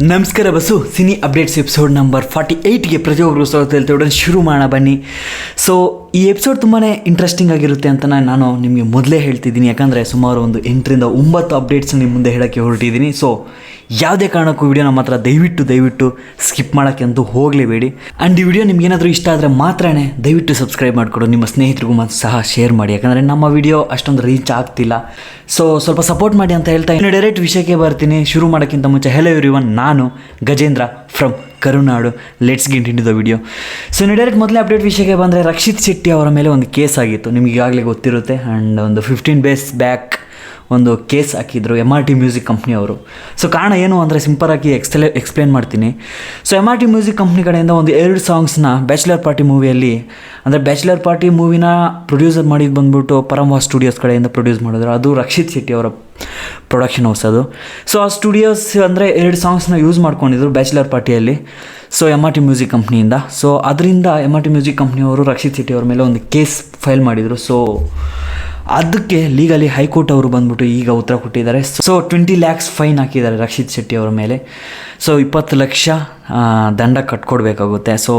ನಮಸ್ಕಾರ bus cine updates episode number forty ಏಯ್ಟ್ಗೆ ಪ್ರತಿಯೊಬ್ಬರು ಸ್ವಾಗತ ಹೇಳ್ತೇವೆ ಶುರು ಮಾಡೋಣ ಬನ್ನಿ. ಸೊ ಈ ಎಪಿಸೋಡ್ ತುಂಬಾ ಇಂಟ್ರೆಸ್ಟಿಂಗ್ ಆಗಿರುತ್ತೆ ಅಂತ ನಾನು ನಿಮಗೆ ಮೊದಲೇ ಹೇಳ್ತಿದ್ದೀನಿ. ಯಾಕಂದರೆ ಸುಮಾರು ಒಂದು ಎಂಟರಿಂದ ಒಂಬತ್ತು ಅಪ್ಡೇಟ್ಸ್ ನಿಮ್ಮ ಮುಂದೆ ಹೇಳೋಕ್ಕೆ ಹೊರಟಿದ್ದೀನಿ. ಸೊ ಯಾವುದೇ ಕಾರಣಕ್ಕೂ ವಿಡಿಯೋ ಮಾತ್ರ ದಯವಿಟ್ಟು ದಯವಿಟ್ಟು ಸ್ಕಿಪ್ ಮಾಡೋಕ್ಕೆ ಅಂತೂ ಹೋಗಲೇಬೇಡಿ. ಆ್ಯಂಡ್ ಈ ವಿಡಿಯೋ ನಿಮಗೇನಾದರೂ ಇಷ್ಟ ಆದರೆ ಮಾತ್ರನೇ ದಯವಿಟ್ಟು ಸಬ್ಸ್ಕ್ರೈಬ್ ಮಾಡಿಕೊಡು. ನಿಮ್ಮ ಸ್ನೇಹಿತರಿಗೂ ಸಹ ಶೇರ್ ಮಾಡಿ. ಯಾಕಂದರೆ ನಮ್ಮ ವಿಡಿಯೋ ಅಷ್ಟೊಂದು ರೀಚ್ ಆಗ್ತಿಲ್ಲ. ಸೊ ಸ್ವಲ್ಪ ಸಪೋರ್ಟ್ ಮಾಡಿ ಅಂತ ಹೇಳ್ತಾ ಇನ್ನು ಡೈರೆಕ್ಟ್ ವಿಷಯಕ್ಕೆ ಬರ್ತೀನಿ. ಶುರು ಮಾಡೋಕ್ಕಿಂತ ಮುಂಚೆ ಹೆಲೋ ಎವ್ರಿ ನಾನು Gajendra from Karunadu. Let's get into the video so ಇನ್ನು ಡೈರೆಕ್ಟ್ ಮೊದಲೇ ಅಪ್ಡೇಟ್ ವಿಷಯಕ್ಕೆ ಬಂದರೆ ರಕ್ಷಿತ್ ಶೆಟ್ಟಿ ಅವರ ಮೇಲೆ ಒಂದು ಕೇಸ್ ಆಗಿತ್ತು. ನಿಮಗೆ ಈಗಾಗಲೇ ಗೊತ್ತಿರುತ್ತೆ. ಆ್ಯಂಡ್ ಒಂದು ಫಿಫ್ಟೀನ್ ಡೇಸ್ ಬ್ಯಾಕ್ ಒಂದು ಕೇಸ್ ಹಾಕಿದ್ರು ಎಂ ಆರ್ ಟಿ ಮ್ಯೂಸಿಕ್ ಕಂಪ್ನಿಯವರು ಸೊ ಕಾರಣ ಏನು ಅಂದರೆ ಸಿಂಪಲಾಗಿ ಎಕ್ಸ್ಪ್ಲೇ ಎಕ್ಸ್ಪ್ಲೇನ್ ಮಾಡ್ತೀನಿ. So M R T music company ಕಡೆಯಿಂದ ಒಂದು ಎರಡು ಸಾಂಗ್ಸ್ನ ಬ್ಯಾಚುಲರ್ ಪಾರ್ಟಿ ಮೂವಿಯಲ್ಲಿ ಅಂದರೆ ಬ್ಯಾಚುಲರ್ ಪಾರ್ಟಿ ಮೂವಿನ ಪ್ರೊಡ್ಯೂಸರ್ ಮಾಡಿದ್ದು ಬಂದ್ಬಿಟ್ಟು ಪರಮ ಸ್ಟುಡಿಯೋಸ್ ಕಡೆಯಿಂದ ಪ್ರೊಡ್ಯೂಸ್ ಮಾಡಿದ್ರು. ಅದು ರಕ್ಷಿತ್ ಶೆಟ್ಟಿ ಅವರ ಪ್ರೊಡಕ್ಷನ್ ಹೌಸ್ ಅದು. ಸೊ ಆ ಸ್ಟುಡಿಯೋಸ್ ಅಂದರೆ ಎರಡು ಸಾಂಗ್ಸ್ನ ಯೂಸ್ ಮಾಡ್ಕೊಂಡಿದ್ರು bachelor ಪಾರ್ಟಿಯಲ್ಲಿ so M R T music ಕಂಪ್ನಿಯಿಂದ so ಅದರಿಂದ ಎಂ ಆರ್ ಟಿ ಮ್ಯೂಸಿಕ್ ಕಂಪ್ನಿಯವರು ರಕ್ಷಿತ್ ಶೆಟ್ಟಿ ಅವರ ಮೇಲೆ ಒಂದು ಕೇಸ್ ಫೈಲ್ ಮಾಡಿದರು. ಸೊ ಅದಕ್ಕೆ ಲೀಗಲಿ ಹೈಕೋರ್ಟ್ ಅವರು ಬಂದ್ಬಿಟ್ಟು ಈಗ ಉತ್ತರ ಕೊಟ್ಟಿದ್ದಾರೆ. ಸೊ ಟ್ವೆಂಟಿ ಲ್ಯಾಕ್ಸ್ ಫೈನ್ ಹಾಕಿದ್ದಾರೆ ರಕ್ಷಿತ್ ಶೆಟ್ಟಿ ಅವರ ಮೇಲೆ. ಸೊ ಇಪ್ಪತ್ತು ಲಕ್ಷ ದಂಡ ಕಟ್ಕೊಡ್ಬೇಕಾಗುತ್ತೆ. ಸೊ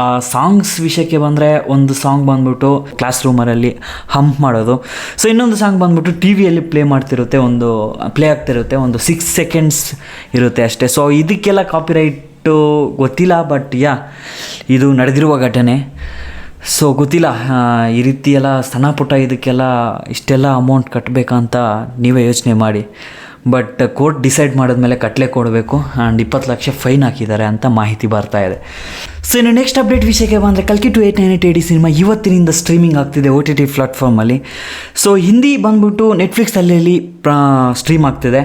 ಆ ಸಾಂಗ್ಸ್ ವಿಷಯಕ್ಕೆ ಬಂದರೆ ಒಂದು ಸಾಂಗ್ ಬಂದ್ಬಿಟ್ಟು ಕ್ಲಾಸ್ ರೂಮರಲ್ಲಿ ಹಂಪ್ ಮಾಡೋದು. ಸೊ ಇನ್ನೊಂದು ಸಾಂಗ್ ಬಂದ್ಬಿಟ್ಟು ಟಿ ವಿಯಲ್ಲಿ ಪ್ಲೇ ಮಾಡ್ತಿರುತ್ತೆ ಒಂದು ಪ್ಲೇ ಆಗ್ತಿರುತ್ತೆ, ಒಂದು ಸಿಕ್ಸ್ ಸೆಕೆಂಡ್ಸ್ ಇರುತ್ತೆ ಅಷ್ಟೇ. ಸೊ ಇದಕ್ಕೆಲ್ಲ ಕಾಪಿರೈಟು ಗೊತ್ತಿಲ್ಲ ಬಟ್ ಯಾ ಇದು ನಡೆದಿರುವ ಘಟನೆ. ಸೊ ಗೊತ್ತಿಲ್ಲ ಈ ರೀತಿ ಎಲ್ಲ ಸಣ್ಣ ಪುಟ್ಟ ಇದಕ್ಕೆಲ್ಲ ಇಷ್ಟೆಲ್ಲ ಅಮೌಂಟ್ ಕಟ್ಟಬೇಕಂತ ನೀವೇ ಯೋಚನೆ ಮಾಡಿ. ಬಟ್ ಕೋರ್ಟ್ ಡಿಸೈಡ್ ಮಾಡಿದ್ಮೇಲೆ ಕಟ್ಟಲೆ ಕೊಡಬೇಕು ಆ್ಯಂಡ್ ಇಪ್ಪತ್ತು ಲಕ್ಷ ಫೈನ್ ಹಾಕಿದ್ದಾರೆ ಅಂತ ಮಾಹಿತಿ ಬರ್ತಾ ಇದೆ. ಸೊ ಇನ್ನು ನೆಕ್ಸ್ಟ್ ಅಪ್ಡೇಟ್ ವಿಷಯಕ್ಕೆ ಬಂದರೆ ಕಲ್ಕಿ two eight nine eight AD cinema ಇವತ್ತಿನಿಂದ ಸ್ಟ್ರೀಮಿಂಗ್ ಆಗ್ತಿದೆ ಓ ಟಿ ಟಿ ಪ್ಲಾಟ್ಫಾರ್ಮಲ್ಲಿ ಸೊ ಹಿಂದಿ ಬಂದ್ಬಿಟ್ಟು ನೆಟ್ಫ್ಲಿಕ್ಸಲ್ಲಿ ಸ್ಟ್ರೀಮ್ ಆಗ್ತಿದೆ.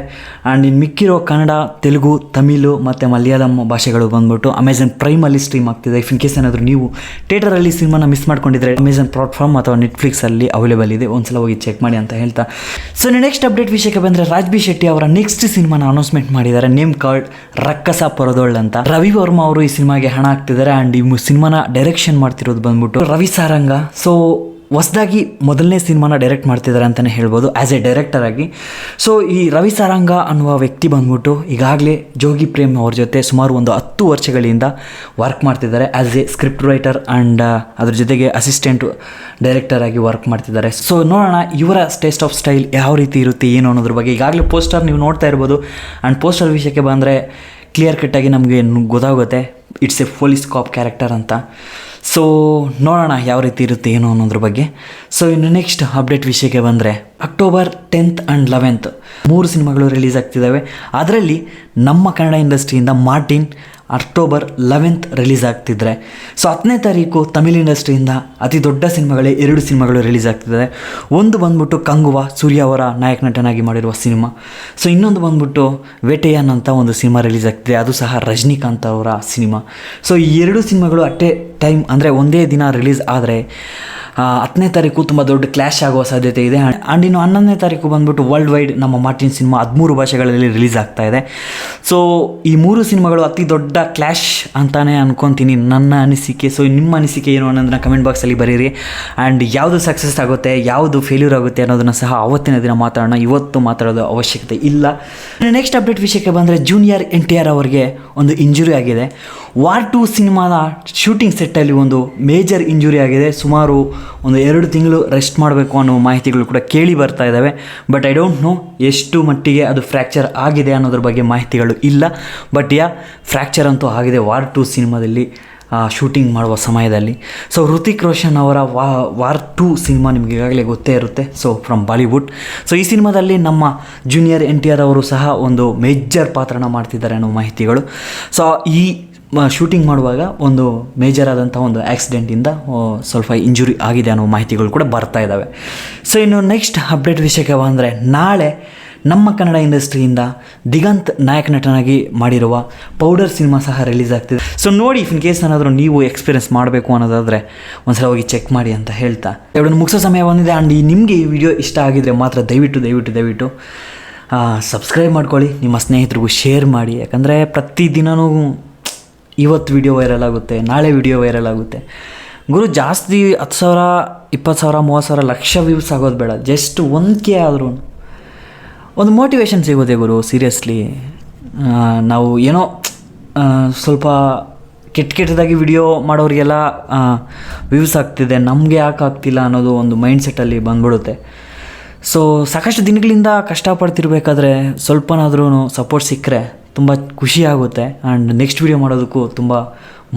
ಆ್ಯಂಡ್ ಇನ್ನು ಮಿಕ್ಕಿರೋ ಕನ್ನಡ, ತೆಲುಗು, ತಮಿಳು ಮತ್ತು ಮಲಯಾಳಂ ಭಾಷೆಗಳು ಬಂದ್ಬಿಟ್ಟು ಅಮೆಝಾನ್ ಪ್ರೈಮಲ್ಲಿ ಸ್ಟ್ರೀಮ್ ಆಗ್ತಿದೆ. ಇಫ್ ಇನ್ ಕೇಸ್ ಏನಾದರೂ ನೀವು ಥಿಯೇಟರಲ್ಲಿ ಸಿನಿಮಾನ ಮಿಸ್ ಮಾಡ್ಕೊಂಡಿದ್ರೆ ಅಮೆಝಾನ್ ಪ್ಲಾಟ್ಫಾರ್ಮ್ ಅಥವಾ ನೆಟ್ಫ್ಲಿಕ್ಸಲ್ಲಿ ಅವೈಲೇಬಲ್ ಇದೆ. ಒಂದ್ಸಲ ಹೋಗಿ ಚೆಕ್ ಮಾಡಿ ಅಂತ ಹೇಳ್ತಾ. ಸೊ ನೆಕ್ಸ್ಟ್ ಅಪ್ಡೇಟ್ ವಿಷಯಕ್ಕೆ ಬಂದರೆ ರಾಜ್ಬಿ ಶೆಟ್ಟಿ ಅವರ ನೆಕ್ಸ್ಟ್ ಸಿನಿಮಾನ ಅನೌನ್ಸ್ಮೆಂಟ್ ಮಾಡಿದ್ದಾರೆ. ನೇಮ್ ಕಾರ್ಡ್ ರಕ್ಕಸ ಪರದೊಳ್ ಅಂತ. ರವಿ ವರ್ಮಾ ಅವರು ಈ ಸಿನಿಮಾಗೆ ಹಣ ಹಾಕ್ತಿದ್ದಾರೆ. ಆ್ಯಂಡ್ ಈ ಸಿನಿಮಾನ ಡೈರೆಕ್ಷನ್ ಮಾಡ್ತಿರೋದು ಬಂದ್ಬಿಟ್ಟು ರವಿ ಸಾರಂಗ. ಸೊ ಹೊಸದಾಗಿ ಮೊದಲನೇ ಸಿನಿಮಾನ ಡೈರೆಕ್ಟ್ ಮಾಡ್ತಿದ್ದಾರೆ ಅಂತಲೇ ಹೇಳ್ಬೋದು ಆ್ಯಸ್ ಎ ಡೈರೆಕ್ಟರ್ ಆಗಿ. ಸೊ ಈ ರವಿ ಸಾರಂಗ ಅನ್ನುವ ವ್ಯಕ್ತಿ ಬಂದ್ಬಿಟ್ಟು ಈಗಾಗಲೇ ಜೋಗಿ ಪ್ರೇಮ್ ಅವ್ರ ಜೊತೆ ಸುಮಾರು ಒಂದು ಹತ್ತು ವರ್ಷಗಳಿಂದ ವರ್ಕ್ ಮಾಡ್ತಿದ್ದಾರೆ as a script writer and ಅದ್ರ ಜೊತೆಗೆ ಅಸಿಸ್ಟೆಂಟ್ ಡೈರೆಕ್ಟರ್ ಆಗಿ ವರ್ಕ್ ಮಾಡ್ತಿದ್ದಾರೆ. ಸೊ ನೋಡೋಣ ಇವರ ಟೇಸ್ಟ್ ಆಫ್ ಸ್ಟೈಲ್ ಯಾವ ರೀತಿ ಇರುತ್ತೆ, ಏನು ಅನ್ನೋದ್ರ ಬಗ್ಗೆ. ಈಗಾಗಲೇ ಪೋಸ್ಟರ್ ನೀವು ನೋಡ್ತಾ ಇರ್ಬೋದು. ಆ್ಯಂಡ್ ಪೋಸ್ಟರ್ ವಿಷಯಕ್ಕೆ ಬಂದರೆ ಕ್ಲಿಯರ್ ಕಟ್ಟಾಗಿ ನಮಗೆ ಗೊತ್ತಾಗುತ್ತೆ it's a police cop character ಅಂತ. ಸೊ ನೋಡೋಣ ಯಾವ ರೀತಿ ಇರುತ್ತೆ ಏನು ಅನ್ನೋದ್ರ ಬಗ್ಗೆ. ಸೊ ಇನ್ನು ನೆಕ್ಸ್ಟ್ ಅಪ್ಡೇಟ್ ವಿಷಯಕ್ಕೆ ಬಂದರೆ ಅಕ್ಟೋಬರ್ ಟೆಂತ್ ಆ್ಯಂಡ್ ಲೆವೆಂತ್ ಮೂರು ಸಿನಿಮಾಗಳು ರಿಲೀಸ್ ಆಗ್ತಿದ್ದಾವೆ. ಅದರಲ್ಲಿ ನಮ್ಮ ಕನ್ನಡ ಇಂಡಸ್ಟ್ರಿಯಿಂದ ಮಾರ್ಟಿನ್ ಅಕ್ಟೋಬರ್ ಲೆವೆಂತ್ ರಿಲೀಸ್ ಆಗ್ತಿದ್ರೆ. ಸೊ, ಹತ್ತನೇ ತಾರೀಕು ತಮಿಳ್ ಇಂಡಸ್ಟ್ರಿಯಿಂದ ಅತಿ ದೊಡ್ಡ ಸಿನಿಮಾಗಳೇ ಎರಡು ಸಿನಿಮಾಗಳು ರಿಲೀಸ್ ಆಗ್ತಿದ್ದಾರೆ ಒಂದು ಬಂದ್ಬಿಟ್ಟು ಕಂಗುವ, ಸೂರ್ಯ ಅವರ ನಾಯಕ ನಟನಾಗಿ ಮಾಡಿರುವ ಸಿನಿಮಾ. ಸೊ, ಇನ್ನೊಂದು ಬಂದ್ಬಿಟ್ಟು ವೇಟೆಯನ್ ಅಂತ ಒಂದು ಸಿನಿಮಾ ರಿಲೀಸ್ ಆಗ್ತಿದೆ. ಅದು ಸಹ ರಜನಿಕಾಂತ್ ಅವರ ಸಿನಿಮಾ. ಸೊ, ಈ ಎರಡು ಸಿನಿಮಾಗಳು ಅಟ್ ಎ ಟೈಮ್ ಅಂದರೆ ಒಂದೇ ದಿನ ರಿಲೀಸ್ ಆದರೆ ಹತ್ತನೇ ತಾರೀಕು ತುಂಬ ದೊಡ್ಡ ಕ್ಲ್ಯಾಶ್ ಆಗುವ ಸಾಧ್ಯತೆ ಇದೆ. ಆ್ಯಂಡ್ ಇನ್ನು ಹನ್ನೊಂದನೇ ತಾರೀಕು ಬಂದ್ಬಿಟ್ಟು ವರ್ಲ್ಡ್ ವೈಡ್ ನಮ್ಮ ಮಾರ್ಟಿನ್ ಸಿನಿಮಾ ಹದಿಮೂರು ಭಾಷೆಗಳಲ್ಲಿ ರಿಲೀಸ್ ಆಗ್ತಾ ಇದೆ. ಸೊ ಈ ಮೂರು ಸಿನಿಮಾಗಳು ಅತಿ ದೊಡ್ಡ ಕ್ಲ್ಯಾಶ್ ಅಂತಾನೆ ಅನ್ಕೊತೀನಿ ನನ್ನ ಅನಿಸಿಕೆ. ಸೊ ನಿಮ್ಮ ಅನಿಸಿಕೆ ಏನು ಅನ್ನೋದನ್ನ ಕಮೆಂಟ್ ಬಾಕ್ಸಲ್ಲಿ ಬರೀರಿ. ಆ್ಯಂಡ್ ಯಾವುದು ಸಕ್ಸಸ್ ಆಗುತ್ತೆ, ಯಾವುದು ಫೇಲ್ಯೂರ್ ಆಗುತ್ತೆ ಅನ್ನೋದನ್ನು ಸಹ ಅವತ್ತಿನ ದಿನ ಮಾತಾಡೋಣ. ಇವತ್ತು ಮಾತಾಡೋದು ಅವಶ್ಯಕತೆ ಇಲ್ಲ. ನೆಕ್ಸ್ಟ್ ಅಪ್ಡೇಟ್ ವಿಷಯಕ್ಕೆ ಬಂದರೆ ಜೂನಿಯರ್ ಎನ್ ಟಿ ಆರ್ ಅವರಿಗೆ ಒಂದು ಇಂಜುರಿ ಆಗಿದೆ. ವಾರ್ ಟು ಸಿನಿಮಾದ ಶೂಟಿಂಗ್ ಸೆಟ್ಟಲ್ಲಿ ಒಂದು ಮೇಜರ್ ಇಂಜುರಿ ಆಗಿದೆ. ಸುಮಾರು ಒಂದು ಎರಡು ತಿಂಗಳು ರೆಸ್ಟ್ ಮಾಡಬೇಕು ಅನ್ನೋ ಮಾಹಿತಿಗಳು ಕೂಡ ಕೇಳಿ ಬರ್ತಾ ಇದ್ದಾವೆ ಬಟ್ ಐ ಡೋಂಟ್ ನೋ ಎಷ್ಟು ಮಟ್ಟಿಗೆ ಅದು ಫ್ರ್ಯಾಕ್ಚರ್ ಆಗಿದೆ ಅನ್ನೋದ್ರ ಬಗ್ಗೆ ಮಾಹಿತಿಗಳು ಇಲ್ಲ. ಬಟ್ ಯಾ ಫ್ರ್ಯಾಕ್ಚರ್ ಅಂತೂ ಆಗಿದೆ ವಾರ್ ಟು ಸಿನಿಮಾದಲ್ಲಿ ಶೂಟಿಂಗ್ ಮಾಡುವ ಸಮಯದಲ್ಲಿ. ಸೊ ಹೃತಿಕ್ ರೋಷನ್ ಅವರ ವಾ, ವಾರ್ ಟು ಸಿನಿಮಾ ನಿಮಗೆ ಈಗಾಗಲೇ ಗೊತ್ತೇ ಇರುತ್ತೆ. ಸೊ ಫ್ರಮ್ ಬಾಲಿವುಡ್ ಸೊ ಈ ಸಿನಿಮಾದಲ್ಲಿ ನಮ್ಮ ಜೂನಿಯರ್ ಎನ್ ಟಿ ಆರ್ ಅವರು ಸಹ ಒಂದು ಮೇಜರ್ ಪಾತ್ರನ ಮಾಡ್ತಿದ್ದಾರೆ ಅನ್ನೋ ಮಾಹಿತಿಗಳು. ಸೊ ಈ ಶೂಟಿಂಗ್ ಮಾಡುವಾಗ ಒಂದು ಮೇಜರ್ ಆದಂಥ ಒಂದು ಆ್ಯಕ್ಸಿಡೆಂಟಿಂದ ಸ್ವಲ್ಪ ಇಂಜುರಿ ಆಗಿದೆ ಅನ್ನೋ ಮಾಹಿತಿಗಳು ಕೂಡ ಬರ್ತಾ ಇದ್ದಾವೆ ಸೊ ಇನ್ನು ನೆಕ್ಸ್ಟ್ ಅಪ್ಡೇಟ್ ವಿಷಯಕ್ಕೆ ಬಂದರೆ, ನಾಳೆ ನಮ್ಮ ಕನ್ನಡ ಇಂಡಸ್ಟ್ರಿಯಿಂದ ದಿಗಂತ್ ನಾಯಕ ನಟನಾಗಿ ಮಾಡಿರುವ ಪೌಡರ್ ಸಿನಿಮಾ ಸಹ ರಿಲೀಸ್ ಆಗ್ತಿದೆ. ಸೊ ನೋಡಿ ಇನ್ ಕೇಸ್ ಏನಾದರೂ ನೀವು ಎಕ್ಸ್ಪೀರಿಯನ್ಸ್ ಮಾಡಬೇಕು ಅನ್ನೋದಾದರೆ ಒಂದ್ಸಲ ಹೋಗಿ ಚೆಕ್ ಮಾಡಿ ಅಂತ ಹೇಳ್ತಾ. ಎರಡನ್ನು ಮುಗಿಸೋ ಸಮಯ ಬಂದಿದೆ ಆ್ಯಂಡ್ ಈ ನಿಮಗೆ ಈ ವಿಡಿಯೋ ಇಷ್ಟ ಆಗಿದ್ರೆ ಮಾತ್ರ ದಯವಿಟ್ಟು ದಯವಿಟ್ಟು ದಯವಿಟ್ಟು ಸಬ್ಸ್ಕ್ರೈಬ್ ಮಾಡ್ಕೊಳ್ಳಿ. ನಿಮ್ಮ ಸ್ನೇಹಿತರಿಗೂ ಶೇರ್ ಮಾಡಿ. ಯಾಕಂದರೆ ಪ್ರತಿದಿನವೂ ಇವತ್ತು ವಿಡಿಯೋ ವೈರಲ್ ಆಗುತ್ತೆ, ನಾಳೆ ವಿಡಿಯೋ ವೈರಲ್ ಆಗುತ್ತೆ. ಗುರು, ಜಾಸ್ತಿ ಹತ್ತು ಸಾವಿರ, ಇಪ್ಪತ್ತು ಸಾವಿರ, ಮೂವತ್ತು ಸಾವಿರ, ಲಕ್ಷ ವ್ಯೂಸ್ ಆಗೋದು ಬೇಡ. ಜಸ್ಟ್ ಒಂದು ಕೆ ಆದ್ರೂ. ಒಂದು ಮೋಟಿವೇಶನ್ ಸಿಗೋದೆ ಗುರು ಸೀರಿಯಸ್ಲಿ ನಾವು ಏನೋ ಸ್ವಲ್ಪ ಕೆಟ್ಟ ಕೆಟ್ಟದಾಗಿ ವಿಡಿಯೋ ಮಾಡೋರಿಗೆಲ್ಲ ವ್ಯೂಸ್ ಆಗ್ತಿದೆ, ನಮಗೆ ಯಾಕೆ ಆಗ್ತಿಲ್ಲ ಅನ್ನೋದು ಒಂದು ಮೈಂಡ್ ಸೆಟ್ಟಲ್ಲಿ ಬಂದ್ಬಿಡುತ್ತೆ. ಸೊ ಸಾಕಷ್ಟು ದಿನಗಳಿಂದ ಕಷ್ಟಪಡ್ತಿರ್ಬೇಕಾದ್ರೆ ಸ್ವಲ್ಪನಾದ್ರೂ ಸಪೋರ್ಟ್ ಸಿಕ್ಕರೆ ತುಂಬ ಖುಷಿ ಆಗುತ್ತೆ ಆ್ಯಂಡ್ ನೆಕ್ಸ್ಟ್ ವಿಡಿಯೋ ಮಾಡೋದಕ್ಕೂ ತುಂಬ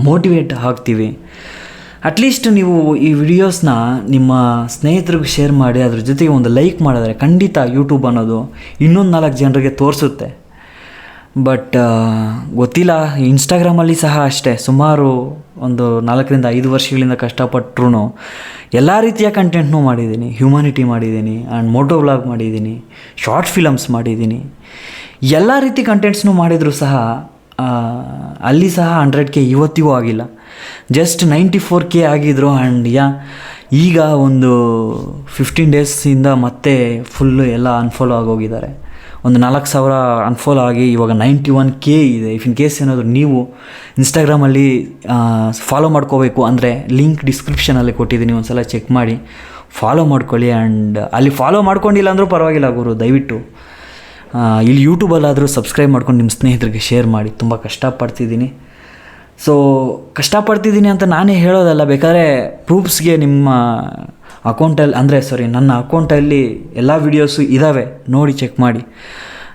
ಮೋಟಿವೇಟ್ ಆಗ್ತೀವಿ. ಅಟ್ಲೀಸ್ಟ್ ನೀವು ಈ ವಿಡಿಯೋಸ್ನ ನಿಮ್ಮ ಸ್ನೇಹಿತರಿಗೂ ಶೇರ್ ಮಾಡಿ, ಅದ್ರ ಜೊತೆಗೆ ಒಂದು ಲೈಕ್ ಮಾಡಿದ್ರೆ ಖಂಡಿತ ಯೂಟ್ಯೂಬ್ ಅನ್ನೋದು ಇನ್ನೊಂದು ನಾಲ್ಕು ಜನರಿಗೆ ತೋರಿಸುತ್ತೆ. ಬಟ್ ಗೊತ್ತಿಲ್ಲ ಇನ್ಸ್ಟಾಗ್ರಾಮಲ್ಲಿ ಸಹ ಅಷ್ಟೇ, ಸುಮಾರು ಒಂದು ನಾಲ್ಕರಿಂದ ಐದು ವರ್ಷಗಳಿಂದ ಕಷ್ಟಪಟ್ಟರು ಎಲ್ಲ ರೀತಿಯ ಕಂಟೆಂಟ್ನೂ ಮಾಡಿದ್ದೀನಿ. ಹ್ಯುಮಾನಿಟಿ ಮಾಡಿದ್ದೀನಿ ಆ್ಯಂಡ್ ಮೋಟೋ ವ್ಲಾಗ್ ಮಾಡಿದ್ದೀನಿ ಶಾರ್ಟ್ ಫಿಲಮ್ಸ್ ಮಾಡಿದ್ದೀನಿ. ಎಲ್ಲ ರೀತಿ ಕಂಟೆಂಟ್ಸ್ನೂ ಮಾಡಿದರೂ ಸಹ ಅಲ್ಲಿ ಸಹ ಹಂಡ್ರೆಡ್ ಕೆ ಇವತ್ತಿಗೂ ಆಗಿಲ್ಲ. ಜಸ್ಟ್ ನೈಂಟಿ ಫೋರ್ ಕೆ ಆಗಿದ್ರು ಆ್ಯಂಡ್ ಯಾ, ಈಗ ಒಂದು ಫಿಫ್ಟೀನ್ ಡೇಸಿಂದ ಮತ್ತೆ ಫುಲ್ಲು ಎಲ್ಲ ಅನ್ಫಾಲೋ ಆಗೋಗಿದ್ದಾರೆ ಒಂದು ನಾಲ್ಕು ಸಾವಿರ ಅನ್ಫಾಲೋ ಆಗಿ ಇವಾಗ ನೈಂಟಿ ಒನ್ ಕೆ ಇದೆ. ಇಫ್ ಇನ್ ಕೇಸ್ ಏನಾದರೂ ನೀವು ಇನ್ಸ್ಟಾಗ್ರಾಮಲ್ಲಿ ಫಾಲೋ ಮಾಡ್ಕೋಬೇಕು ಅಂದರೆ ಲಿಂಕ್ ಡಿಸ್ಕ್ರಿಪ್ಷನಲ್ಲಿ ಕೊಟ್ಟಿದ್ದೀನಿ ಒಂದು ಸಲ ಚೆಕ್ ಮಾಡಿ. ಫಾಲೋ ಮಾಡ್ಕೊಳ್ಳಿ ಆ್ಯಂಡ್ ಅಲ್ಲಿ ಫಾಲೋ ಮಾಡ್ಕೊಂಡಿಲ್ಲ ಅಂದರೂ ಪರವಾಗಿಲ್ಲ ಗುರು, ದಯವಿಟ್ಟು. ಇಲ್ಲಿ ಯೂಟ್ಯೂಬಲ್ಲಾದರೂ ಸಬ್ಸ್ಕ್ರೈಬ್ ಮಾಡ್ಕೊಂಡು ನಿಮ್ಮ ಸ್ನೇಹಿತರಿಗೆ ಶೇರ್ ಮಾಡಿ. ತುಂಬ ಕಷ್ಟಪಡ್ತಿದ್ದೀನಿ. ಸೊ ಕಷ್ಟಪಡ್ತಿದ್ದೀನಿ ಅಂತ ನಾನೇ ಹೇಳೋದಲ್ಲ, ಬೇಕಾದ್ರೆ ಪ್ರೂಫ್ಸ್ಗೆ ನಿಮ್ಮ ಅಕೌಂಟಲ್ಲಿ ಅಂದರೆ ಸಾರಿ ನನ್ನ ಅಕೌಂಟಲ್ಲಿ ಎಲ್ಲ ವೀಡಿಯೋಸು ಇದ್ದಾವೆ ನೋಡಿ ಚೆಕ್ ಮಾಡಿ.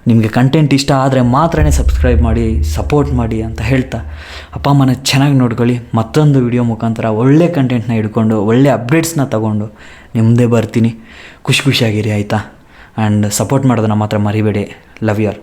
ನಿಮಗೆ ಕಂಟೆಂಟ್ ಇಷ್ಟ ಆದರೆ ಮಾತ್ರನೇ ಸಬ್ಸ್ಕ್ರೈಬ್ ಮಾಡಿ ಸಪೋರ್ಟ್ ಮಾಡಿ ಅಂತ ಹೇಳ್ತಾ. ಅಪ್ಪ, ಅಮ್ಮನ ಚೆನ್ನಾಗಿ ನೋಡ್ಕೊಳ್ಳಿ. ಮತ್ತೊಂದು ವಿಡಿಯೋ ಮುಖಾಂತರ ಒಳ್ಳೆ ಕಂಟೆಂಟ್ನ ಹಿಡ್ಕೊಂಡು, ಒಳ್ಳೆ ಅಪ್ಡೇಟ್ಸ್ನ ತಗೊಂಡು ನಿಮ್ಮದೇ ಬರ್ತೀನಿ. ಖುಷಿ ಖುಷಿಯಾಗಿರಿ, ಆಯಿತಾ? ಆ್ಯಂಡ್ ಸಪೋರ್ಟ್ ಮಾಡೋದನ್ನ ಮಾತ್ರ ಮರಿಬೇಡಿ. ಲವ್ ಯರ್